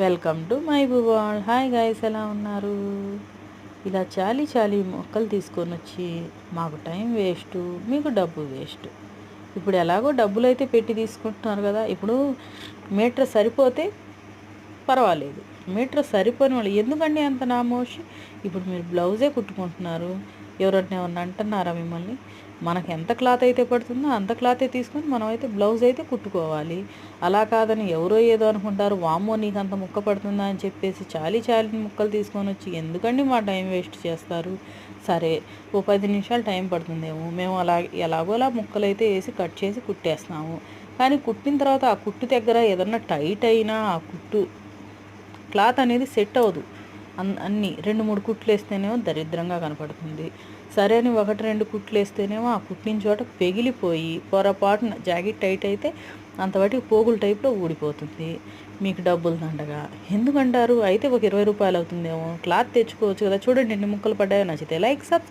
Welcome to my భువాల్. Hi guys ఎలా ఉన్నారు? ఇలా చాలి చాలి మొక్కలు తీసుకొని వచ్చి మాకు టైం వేస్ట్ మీకు డబ్బు వేస్ట్. ఇప్పుడు ఎలాగో డబ్బులు అయితే పెట్టి తీసుకుంటున్నారు కదా ఇప్పుడు మీటర్ సరిపోతే పర్వాలేదు. మీటర్ సరిపోని వాళ్ళు ఎందుకండి అంత నామోషి ఇప్పుడు మీరు బ్లౌజే కుట్టుకుంటున్నారు. ఎవరన్నా ఎవరిని అంటున్నారా మిమ్మల్ని? మనకు ఎంత క్లాత్ అయితే పడుతుందో అంత క్లాతే తీసుకొని మనం అయితే బ్లౌజ్ అయితే కుట్టుకోవాలి. అలా కాదని ఎవరో ఏదో అనుకుంటారు వామ్మో నీకు అంత ముక్క పడుతుందా? అని చెప్పేసి చాలి చాలి ముక్కలు తీసుకొని వచ్చి ఎందుకండి మా టైం వేస్ట్ చేస్తారు? సరే ఓ పది నిమిషాలు టైం పడుతుందేమో. మేము అలా ఎలాగోలా ముక్కలు అయితే వేసి కట్ చేసి కుట్టేస్తున్నాము. కానీ కుట్టిన తర్వాత ఆ కుట్టు దగ్గర ఏదన్నా టైట్ అయినా ఆ కుట్టు క్లాత్ అనేది సెట్ అవ్వదు. అన్ని రెండు మూడు కుట్లు వేస్తేనేమో దరిద్రంగా కనపడుతుంది. సరే అని ఒకటి రెండు కుట్లు వేస్తేనేమో ఆ కుట్టిన చోట పెగిలిపోయి పొరపాటున జాకెట్ టైట్ అయితే అంతవాటికి పోగుల టైప్లో ఊడిపోతుంది. మీకు డబ్బులు దండగా. ఎందుకంటారు? అయితే ఒక ఇరవై రూపాయలు అవుతుందేమో క్లాత్ తెచ్చుకోవచ్చు కదా. చూడండి ఎన్ని ముక్కలు పడ్డాయో నచ్చితే లైక్ సబ్